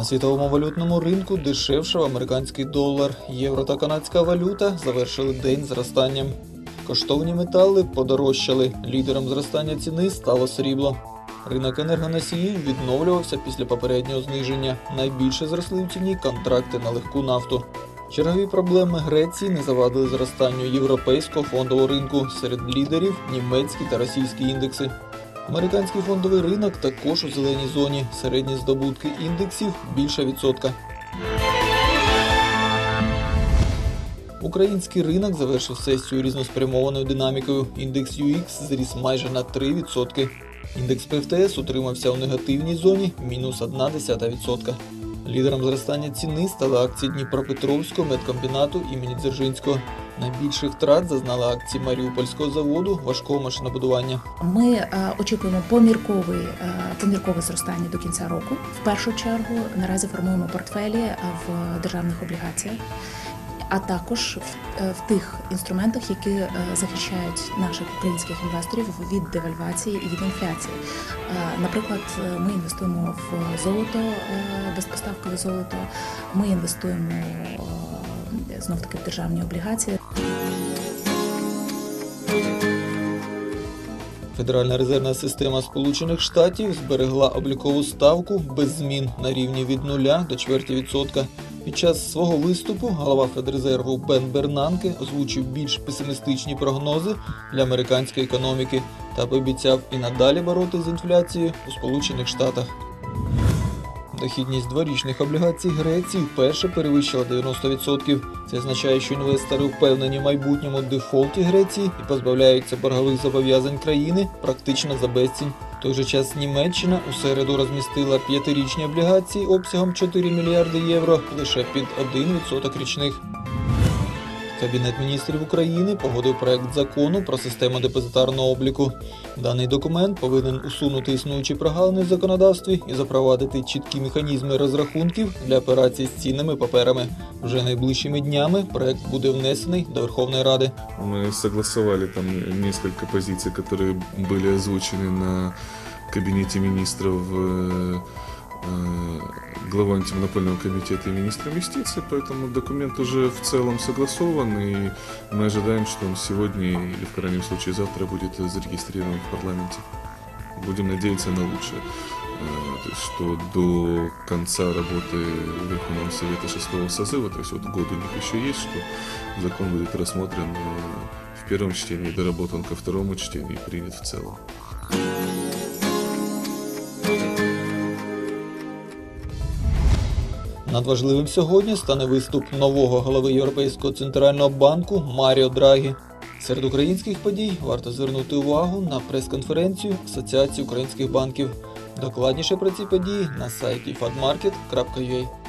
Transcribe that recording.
На світовому валютному ринку дешевшав американський долар. Євро та канадська валюта завершили день зростанням. Коштовні метали подорожчали. Лідером зростання ціни стало срібло. Ринок енергоносіїв відновлювався після попереднього зниження. Найбільше зросли в ціні контракти на легку нафту. Чергові проблеми Греції не завадили зростанню європейського фондового ринку серед лідерів німецькі та російські індекси. Американський фондовий ринок також у зеленій зоні. Середні здобутки індексів більше відсотка. Український ринок завершив сесію різноспрямованою динамікою. Індекс UX зріс майже на 3%. Індекс ПФТС утримався у негативній зоні мінус 1,1%. Лідером зростання ціни стали акції Дніпропетровського медкомбінату імені Дзержинського. Найбільших втрат зазнали акції Маріупольського заводу важкого машинобудування. Ми е, очікуємо помірковий, е, поміркове зростання до кінця року. В першу чергу наразі формуємо портфелі е, в державних облігаціях, а також в, е, в тих інструментах, які е, захищають наших українських інвесторів від девальвації і від інфляції. Е, Наприклад, е, ми інвестуємо в золото, е, безпоставкове золото. Ми інвестуємо знов таки в державні облігації. Федеральна резервна система Сполучених Штатів зберегла облікову ставку без змін на рівні від 0 до чверті відсотка. Під час свого виступу голова Федрезерву Бен Бернанке озвучив більш песимістичні прогнози для американської економіки та пообіцяв і надалі боротися з інфляцією у Сполучених Штатах. Дохідність дворічних облігацій Греції вперше перевищила 90%. Це означає, що інвестори впевнені в майбутньому дефолті Греції і позбавляються боргових зобов'язань країни практично за безцінь. В той же час Німеччина у середу розмістила п'ятирічні облігації обсягом 4 мільярди євро лише під 1% річних. Кабінет міністрів України погодив проект закону про систему депозитарного обліку. Даний документ повинен усунути існуючі прогалини в законодавстві і запровадити чіткі механізми розрахунків для операцій з цінними паперами. Вже найближчими днями проект буде внесений до Верховної Ради. Мы согласовали там несколько позиций, которые были озвучены на кабинете министров э, главой антимонопольного комитета и министром юстиции, поэтому документ уже в целом согласован, и мы ожидаем, что он сегодня или в крайнем случае завтра будет зарегистрирован в парламенте. Будем надеяться на лучшее. Э, То есть, что до конца работы Верховного Совета шестого созыва, то есть вот год у них еще есть, что закон будет рассмотрен э, в первом чтении, доработан ко второму чтению и принят в целом. Надважливим сьогодні стане виступ нового голови Європейського центрального банку Маріо Драгі. Серед українських подій варто звернути увагу на прес-конференцію Асоціації українських банків. Докладніше про ці події на сайті fadmarket.ua.